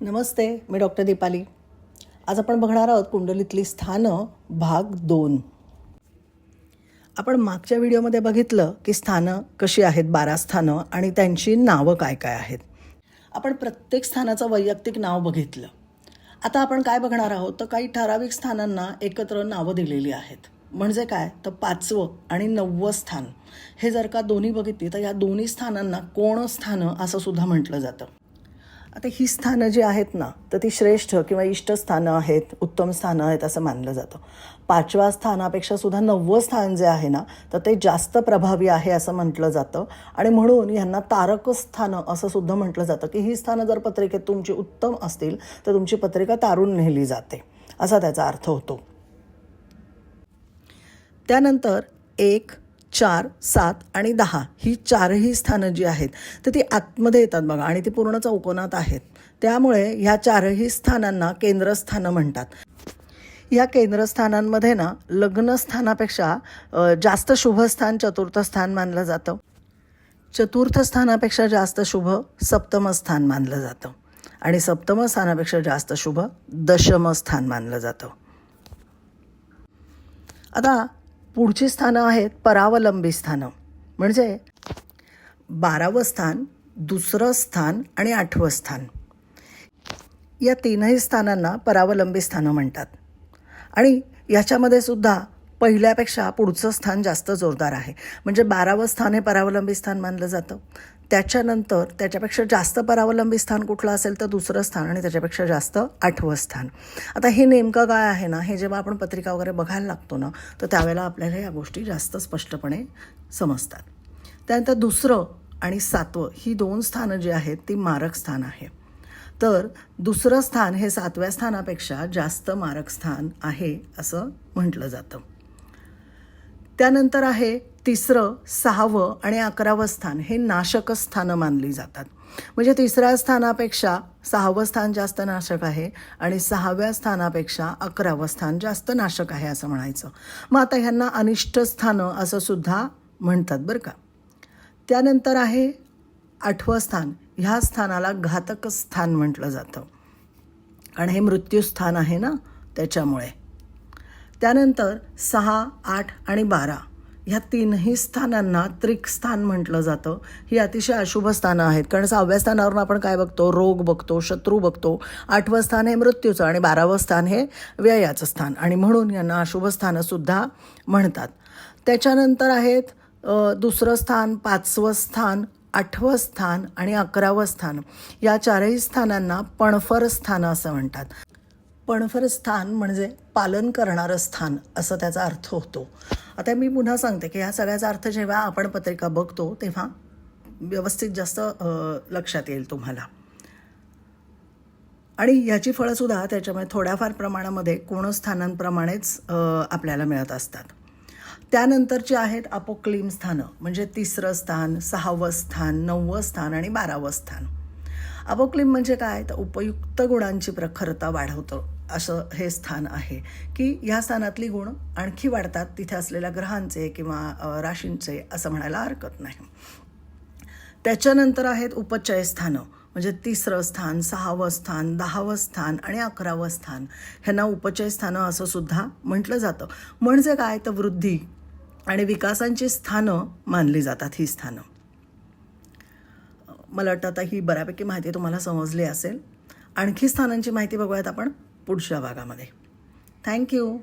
नमस्ते मी doctor Deepali. आज आपण बघणार आहोत कुंडलीतली स्थानं भाग दोन. आपण मागच्या व्हिडिओमध्ये बघितलं की स्थानं कशी आहेत बारा स्थानं आणि त्यांची नावं काय काय आहेत. आपण प्रत्येक स्थानाचं वैयक्तिक नाव बघितलं. आता आपण काय बघणार आहोत? तर काही ठराविक स्थानांना एकत्र नावं दिलेली आहेत. म्हणजे काय? तर पाचवं आणि नववं स्थान. हे जर का दोन्ही बघितली तर या दोन्ही स्थानांना कोण स्थानं असं सुद्धा म्हटलं जातं. आता ही स्थानं जी आहेत ना तर ती श्रेष्ठ किंवा इष्ट स्थानं आहेत उत्तम स्थानं आहेत असं मानलं जातं. पाचव्या स्थानापेक्षा सुद्धा नववं स्थान जे आहे ना तर ते जास्त प्रभावी आहे असं म्हटलं जातं. आणि म्हणून यांना तारक स्थानं असं सुद्धा म्हटलं जातं की ही स्थानं जर पत्रिकेत तुमची उत्तम असतील तर तुमची पत्रिका तारून नेली जाते. असा त्याचा अर्थ होतो. त्यानंतर एक चार सात आणि दहा ही चारही स्थानं जी आहेत तर ती आतमध्ये येतात बघा आणि ती पूर्ण चौकोनात आहेत. त्यामुळे ह्या चारही स्थानांना केंद्रस्थानं म्हणतात. या केंद्रस्थानांमध्ये ना लग्नस्थानापेक्षा जास्त शुभ स्थान चतुर्थ स्थान मानलं जातं. चतुर्थ स्थानापेक्षा जास्त शुभ सप्तम स्थान मानलं जातं. आणि सप्तमस्थानापेक्षा जास्त शुभ दशम स्थान मानलं जातं. आता पुढची स्थानं आहेत परावलंबी स्थानं. म्हणजे बारावं स्थान दुसरं स्थान आणि आठवं स्थान. या तीनही स्थानांना परावलंबी स्थानं म्हणतात. आणि याच्यामध्ये सुद्धा पहिल्यापेक्षा पुढचं स्थान जास्त जोरदार आहे. म्हणजे बारावं स्थान हे परावलंबी स्थान मानलं जातं. त्याच्यानंतर त्याच्यापेक्षा जास्त परावलंबी स्थान कुठलं असेल तर दुसरं स्थान आणि त्याच्यापेक्षा जास्त आठवं स्थान. आता हे नेमकं काय आहे ना हे जेव्हा आपण पत्रिका वगैरे बघायला लागतो ना तर त्यावेळेला आपल्याला या गोष्टी जास्त स्पष्टपणे समजतात. त्यानंतर दुसरं आणि सातवं ही दोन स्थानं जी आहेत ती मारक स्थान आहे. तर दुसरं स्थान हे सातव्या स्थानापेक्षा जास्त मारक स्थान आहे असं म्हटलं जातं. त्यानंतर आहे तिसरं सहावं आणि अकरावं स्थान. हे नाशक स्थानं मानली जातात. म्हणजे तिसऱ्या स्थानापेक्षा सहावं स्थान जास्त नाशक आहे आणि सहाव्या स्थानापेक्षा अकरावं स्थान जास्त नाशक आहे असं म्हणायचं. मग आता ह्यांना अनिष्ट स्थानं असं सुद्धा म्हणतात बरं का. त्यानंतर आहे आठवं स्थान. ह्या स्थानाला घातक स्थान म्हटलं जातं. आणि हे मृत्यूस्थान आहे ना त्याच्यामुळे. त्यानंतर सहा आठ आणि बारा ह्या तीनही स्थानांना त्रिक स्थान म्हटलं जातं. ही अतिशय अशुभ स्थानं आहेत. कारण सहाव्या स्थानावरून आपण काय बघतो? रोग बघतो शत्रू बघतो. आठवं स्थान हे मृत्यूचं आणि बारावं स्थान हे व्ययाचं स्थान. आणि म्हणून यांना अशुभ स्थानंसुद्धा म्हणतात. त्याच्यानंतर आहेत दुसरं स्थान पाचवं स्थान आठवं स्थान आणि अकरावं स्थान. या चारही स्थानांना पणफर स्थानं असं म्हणतात. पणफर स्थान म्हणजे पालन करणारं स्थान असं त्याचा अर्थ होतो. आता मी पुन्हा सांगते की ह्या सगळ्याचा अर्थ जेव्हा आपण पत्रिका बघतो तेव्हा व्यवस्थित जास्त लक्षात येईल तुम्हाला. आणि ह्याची फळंसुद्धा त्याच्यामुळे थोड्याफार प्रमाणामध्ये कोणस्थानांप्रमाणेच स्थानांप्रमाणेच आपल्याला मिळत असतात. त्यानंतरची आहेत अपोक्लिम स्थानं म्हणजे तिसरं स्थान सहावं स्थान नववं स्थान आणि बारावं स्थान. अपोक्लिम म्हणजे काय? तर उपयुक्त गुणांची प्रखरता वाढवतं. असं हे स्थान आहे की ह्या स्थानातली गुण आणखी वाढतात तिथे असलेल्या ग्रहांचे किंवा राशींचे असं म्हणायला हरकत नाही. त्याच्यानंतर आहेत उपचय स्थानं म्हणजे तिसरं स्थान सहावं स्थान दहावं स्थान आणि अकरावं स्थान. ह्यांना उपचय स्थानं असं सुद्धा म्हटलं जातं. म्हणजे काय? तर वृद्धी आणि विकासांची स्थानं मानली जातात ही स्थानं. मला वाटतं आता ही बऱ्यापैकी माहिती तुम्हाला समजली असेल. आणखी स्थानांची माहिती बघूयात आपण. पुढच्या भागामध्ये. थँक्यू